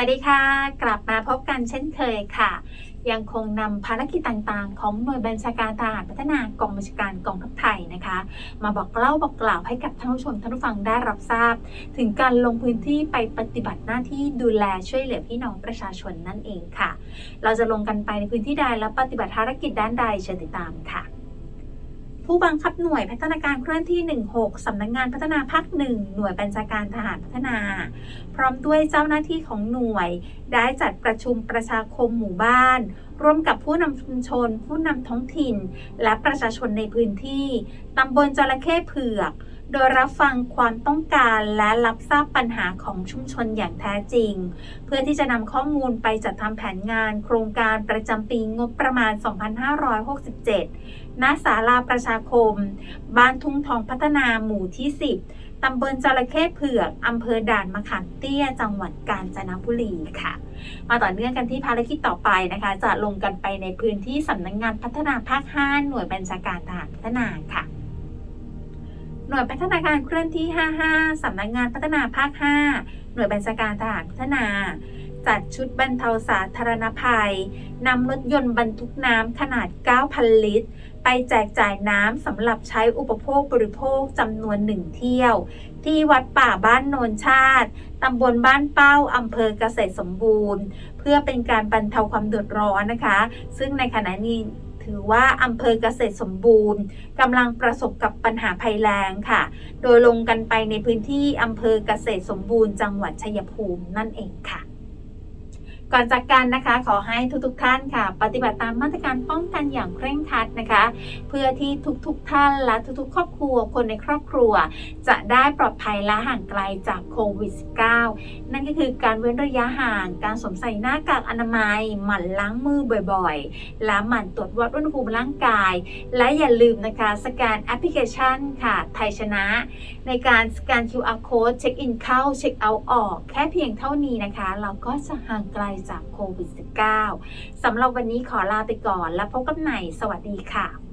วัสดีค่ะ กลับมาพบกันเช่นเคยค่ะ ยังคงนำภารกิจต่างๆ ของหน่วยบัญชาการทหารพัฒนากองบัญชาการกองทัพไทยนะคะ มาบอกเล่าบอกกล่าวให้กับท่านผู้ชมท่านผู้ฟังได้รับทราบ ถึงการลงพื้นที่ไปปฏิบัติหน้าที่ดูแลช่วยเหลือพี่น้องประชาชนนั่นเองค่ะ เราจะลงกันไปในพื้นที่ใดและปฏิบัติภารกิจด้านใดเชิญติดตามค่ะ ผู้บังคับหน่วยพัฒนาการเคลื่อนที่ 16 สำนักงงานพัฒนาภาคหนึ่งหน่วยบัญชาการทหารพัฒนา พร้อมด้วยเจ้าหน้าที่ของหน่วย ได้จัดประชุมประชาคมหมู่บ้าน ร่วมกับผู้นำชุมชน ผู้นำท้องถิ่น และประชาชนในพื้นที่ตำบลจระเข้เผือก โดยรับฟังความต้องการและรับทราบปัญหาของชุมชนอย่างแท้จริง เพื่อที่จะนำข้อมูลไปจัดทำแผนงาน โครงการประจำปีงบประมาณ 2567 ณ ศาลาประชาคม บ้านทุ่งทองพัฒนาหมู่ที่ 10 ตำบลจระเข้เผือกอำเภอด่านมะขามเตี้ย จังหวัดกาญจนบุรีค่ะ มาต่อเนื่องกันที่ภารกิจต่อไปนะคะ จะลงกันไปในพื้นที่สำนักงงานพัฒนาภาค 5 หน่วยบัญชาการทหารพัฒนาค่ะ หน่วยพัฒนาการเคลื่อนที่ 55 สำนักงานพัฒนาภาค 5 หน่วยบัญชาการทหารพัฒนา จัดชุดบรรเทาสาธารณภัยนำรถยนต์บรรทุกน้ำขนาด 9,000 ลิตร ไปแจกจ่ายน้ำสำหรับใช้อุปโภคบริโภคจำนวนหนึ่งเที่ยว ที่วัดป่าบ้านโนนชาติตำบลบ้านเป้าอำเภอเกษตรสมบูรณ์ เพื่อเป็นการบรรเทาความเดือดร้อนนะคะ ซึ่งในขณะนี้ถือว่าอำเภอเกษตรสมบูรณ์กำลังประสบกับปัญหาภัยแล้งค่ะ โดยลงกันไปในพื้นที่อำเภอเกษตรสมบูรณ์จังหวัดชัยภูมินั่นเองค่ะ ก่อนจากกันนะคะขอให้ทุกๆท่านค่ะ ปฏิบัติตามมาตรการป้องกันอย่างเคร่งครัดนะคะ เพื่อที่ทุกๆท่านและทุกๆ ครอบครัวคนในครอบครัว จะได้ปลอดภัยและห่างไกลจากโควิด -19 นั่นก็คือการเว้นระยะห่างการสวมใส่หน้ากากอนามัย หมั่นล้างมือบ่อยๆ และหมั่นตรวจวัดอุณหภูมิร่างกาย และอย่าลืมนะคะสแกนแอปพลิเคชันค่ะ ไทยชนะ ในการสแกน QR code เช็คอินเข้าเช็คเอาท์ออก แค่เพียงเท่านี้นะคะ เราก็จะห่างไกลจากโควิด -19 สำหรับวันนี้ขอลาไปก่อน แล้วพบกันใหม่ สวัสดีค่ะ